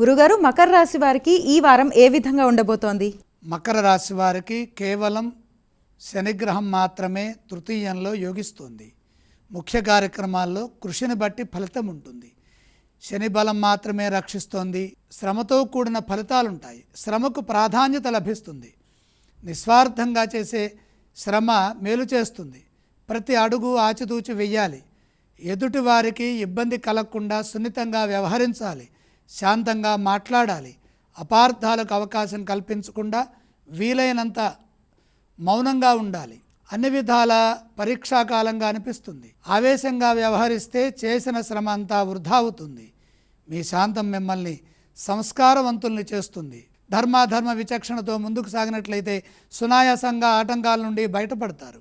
గురుగారు మకర రాశి వారికి ఈ వారం ఏ విధంగా ఉండబోతోంది? మకర రాశి వారికి కేవలం శనిగ్రహం మాత్రమే తృతీయంలో యోగిస్తుంది. ముఖ్య కార్యక్రమాల్లో కృషిని బట్టి ఫలితం ఉంటుంది. శని బలం మాత్రమే రక్షిస్తోంది. శ్రమతో కూడిన ఫలితాలుంటాయి. శ్రమకు ప్రాధాన్యత లభిస్తుంది. నిస్వార్థంగా చేసే శ్రమ మేలు చేస్తుంది. ప్రతి అడుగు ఆచితూచి వెయ్యాలి. ఎదుటి వారికి ఇబ్బంది కలగకుండా సున్నితంగా వ్యవహరించాలి. శాంతంగా మాట్లాడాలి. అపార్థాలకు అవకాశం కల్పించకుండా వీలైనంత మౌనంగా ఉండాలి. అన్ని విధాల పరీక్షాకాలంగా అనిపిస్తుంది. ఆవేశంగా వ్యవహరిస్తే చేసిన శ్రమ అంతా వృధా అవుతుంది. మీ శాంతం మిమ్మల్ని సంస్కారవంతుల్ని చేస్తుంది. ధర్మాధర్మ విచక్షణతో ముందుకు సాగినట్లయితే సునాయాసంగా ఆటంకాల నుండి బయటపడతారు.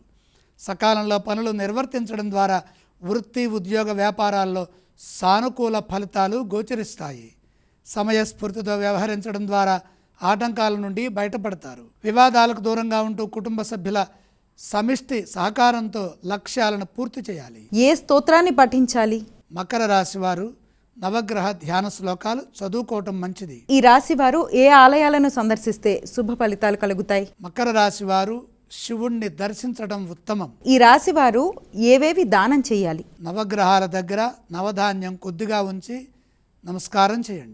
సకాలంలో పనులు నిర్వర్తించడం ద్వారా వృత్తి ఉద్యోగ వ్యాపారాల్లో సానుకూల ఫలితాలు గోచరిస్తాయి. సమయస్ఫూర్తితో వ్యవహరించడం ద్వారా ఆటంకాల నుండి బయటపడతారు. వివాదాలకు దూరంగా ఉంటూ కుటుంబ సభ్యుల సమిష్టి సహకారంతో లక్ష్యాలను పూర్తి చేయాలి. ఏ స్తోత్రాన్ని పఠించాలి? మకర రాశి వారు నవగ్రహ ధ్యాన శ్లోకాలు చదువుకోవటం మంచిది. ఈ రాశి వారు ఏ ఆలయాలను సందర్శిస్తే శుభ ఫలితాలు కలుగుతాయి? మకర రాశి వారు శివుణ్ణి దర్శించడం ఉత్తమం. ఈ రాశి వారు ఏవేవి దానం చేయాలి? నవగ్రహాల దగ్గర నవధాన్యం కొద్దిగా ఉంచి నమస్కారం చేయండి.